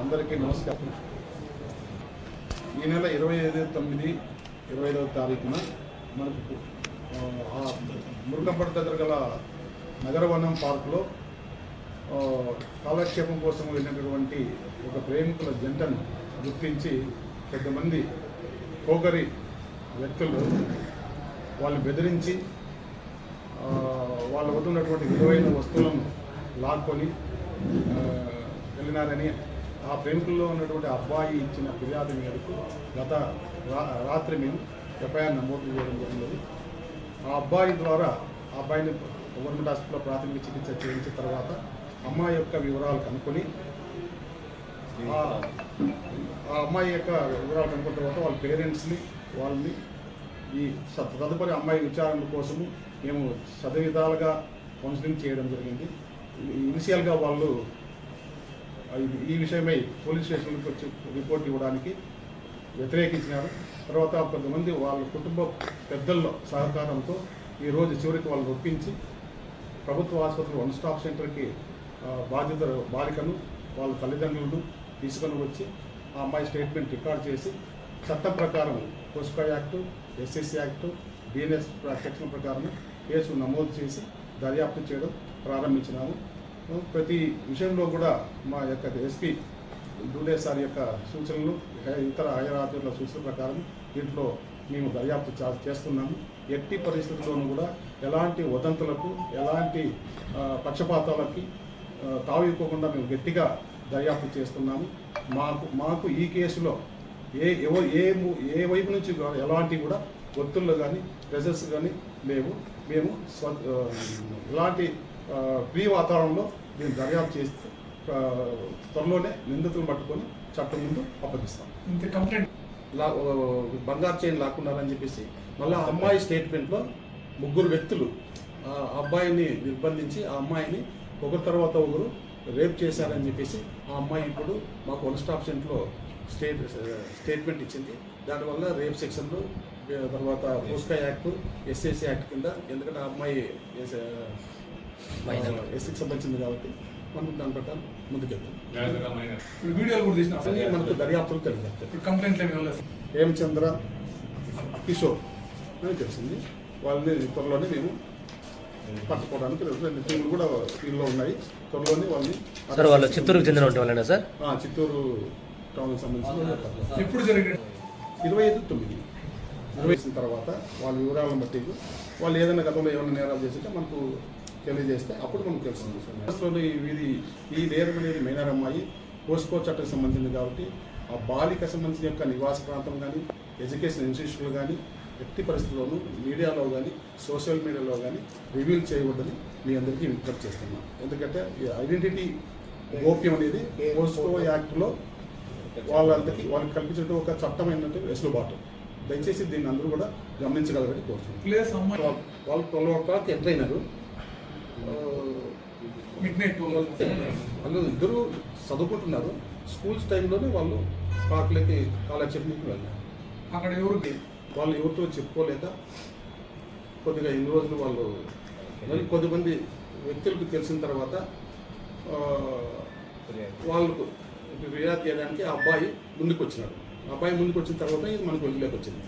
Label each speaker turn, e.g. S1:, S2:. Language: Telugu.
S1: అందరికీ నమస్కారం. ఈ నెల ఇరవై ఐదు తొమ్మిది ఇరవై ఐదవ తారీఖున మనకు మురుగంపడ దగ్గర గల నగరవనం పార్కులో కాలక్షేపం కోసం వెళ్ళినటువంటి ఒక ప్రేమికుల జంటను గుర్తించి కొంతమంది కోకరి వ్యక్తులు వాళ్ళు బెదిరించి వాళ్ళ వద్ద ఉన్నటువంటి విలువైన వస్తువులను లాక్కొని వెళ్ళినారని ఆ ప్రేమికుల్లో ఉన్నటువంటి అబ్బాయి ఇచ్చిన ఫిర్యాదు మేరకు గత రాత్రి మేము ఎఫ్ఐఆర్ నమోదు చేయడం జరిగింది. ఆ అబ్బాయి ద్వారా ఆ అబ్బాయిని గవర్నమెంట్ హాస్పిటల్లో ప్రాథమిక చికిత్స చేయించిన తర్వాత అమ్మాయి యొక్క వివరాలు కనుక్కొని ఆ ఆ అమ్మాయి యొక్క వివరాలు కనుక్కున్న తర్వాత వాళ్ళ పేరెంట్స్ని వాళ్ళని ఈ స- తదుపరి అమ్మాయి విచారణ కోసము మేము సదవిధాలుగా కౌన్సిలింగ్ చేయడం జరిగింది. ఇనిషియల్గా వాళ్ళు ఈ- విషయమై పోలీస్ స్టేషన్కి వచ్చి రిపోర్ట్ ఇవ్వడానికి వ్యతిరేకించినారు. తర్వాత కొంతమంది వాళ్ళ కుటుంబ పెద్దల్లో సహకారంతో ఈరోజు చివరికి వాళ్ళు ఒప్పించి ప్రభుత్వ ఆసుపత్రి వన్ స్టాప్ సెంటర్కి బాధిత బాలికను వాళ్ళ తల్లిదండ్రులను తీసుకొని వచ్చి ఆ అమ్మాయి స్టేట్మెంట్ రికార్డ్ చేసి చట్టం ప్రకారం POCSO act SSC act BNS section ప్రకారం కేసు నమోదు చేసి దర్యాప్తు చేయడం ప్రారంభించినాము ప్రతి విషయంలో కూడా మా యొక్క ఎస్పీ డూడే సార్ యొక్క సూచనలు ఇతర హైర్ సూచన సూచనల ప్రకారం దీంట్లో మేము దర్యాప్తు చా- చేస్తున్నాము. ఎట్టి పరిస్థితుల్లోనూ కూడా ఎలాంటి వదంతులకు ఎలాంటి పక్షపాతాలకి తావిపోకుండా తావివ్వకుండా మేము గట్టిగా దర్యాప్తు చేస్తున్నాము. మాకు మాకు ఈ కేసులో ఏ ఎవ ఏ ఏ వైపు నుంచి ఎలాంటి కూడా ఒత్తుళ్ళు కానీ ప్రెజర్స్ కానీ లేవు. మేము ఎలాంటి ఇలాంటి ఫ్రీ వాతావరణంలో మేము దర్యాప్తు చేస్తే త్వరలోనే నిందితులను పట్టుకొని చట్టం ముందు అప్పగిస్తాం.
S2: కంప్లైంట్.
S1: బంగారు చైన్ లాక్కున్నారని చెప్పేసి మళ్ళీ ఆ అమ్మాయి స్టేట్మెంట్లో ముగ్గురు వ్యక్తులు ఆ అబ్బాయిని నిర్బంధించి ఆ అమ్మాయిని ఒకరి తర్వాత ఒకరు రేప్ చేశారని చెప్పేసి ఆ అమ్మాయి ఇప్పుడు మాకు వన్ స్టాప్ సెంట్లో స్టేట్ స్టేట్మెంట్ ఇచ్చింది. దానివల్ల రేప్ సెక్షన్లు తర్వాత పోస్కా యాక్ట్ ఎస్ఎస్సి యాక్ట్ కింద ఎందుకంటే ఆ అమ్మాయి ఎస్సీకి సంబంధించింది కాబట్టి మనం దాని ప్రకారం ముందుకెళ్తాం.
S2: వీడియోలు కూడా తీసిన.
S1: మనకు దర్యాప్తులు
S2: కంప్లైంట్లు ఏమి ఇవ్వలేదు.
S1: హేమచంద్ర కిషోర్. అని తెలిసింది. వాళ్ళని త్వరలోనే మేము పట్టుకోవడానికి రెండు టీంలు కూడా ఫీల్డ్లో ఉన్నాయి. త్వరలోనే వాళ్ళని
S3: సార్ వాళ్ళు చిత్తూరుకు చెందిన వాళ్ళేనా సార్?
S1: ఆ, చిత్తూరు టౌన్ సంబంధించిన.
S2: ఎప్పుడు జరిగిన
S1: ఇరవై ఐదు తొమ్మిది. ఇరవై ఐదు తర్వాత వాళ్ళ వివరాలను బట్టి వాళ్ళు ఏదైనా గతంలో ఏమైనా నేరాలు చేస్తుంటే మనకు తెలియజేస్తే అప్పుడు మనకు తెలుస్తుంది అసలు ఇది ఈ నేరం అనేది మైనర్ అమ్మాయి పోస్కో చట్టం సంబంధించింది కాబట్టి ఆ బాలిక సంబంధించిన యొక్క నివాస ప్రాంతం కానీ ఎడ్యుకేషన్ ఇన్స్టిట్యూట్లు కానీ ఎట్టి పరిస్థితుల్లోనూ మీడియాలో కానీ సోషల్ మీడియాలో కానీ రివీల్ చేయకూడదని మీ అందరికీ విజ్ఞప్తి చేస్తున్నాం ఎందుకంటే ఈ ఐడెంటిటీ గోప్యం అనేది పోస్కో యాక్ట్లో వాళ్ళందరికీ వాళ్ళకి కల్పించిన ఒక చట్టం ఏంటంటే వెసులుబాటు. దయచేసి దీన్ని అందరూ కూడా గమనించగలరని కోరుతున్నాను వాళ్ళ- ట్వెల్వ్ ఓ క్లాక్ ఎంటర్ అయినారు.
S2: మిడ్ నైట్
S1: వాళ్ళు ఇద్దరు చదువుకుంటున్నారు. స్కూల్స్ టైంలోనే వాళ్ళు పార్కులకి కాలక్షేపంకి వెళ్ళారు.
S2: అక్కడ ఎవరు
S1: వాళ్ళు ఎవరితో చెప్పుకోలేక కొద్దిగా ఎన్ని రోజులు వాళ్ళు కొద్దిమంది వ్యక్తులకు తెలిసిన తర్వాత వాళ్ళకు ఫిర్యాదు చేయడానికి ఆ అబ్బాయి ముందుకు వచ్చినాడు ఆ అబ్బాయి ముందుకు వచ్చిన తర్వాత ఇది మనకు వెళ్ళలేక వచ్చింది.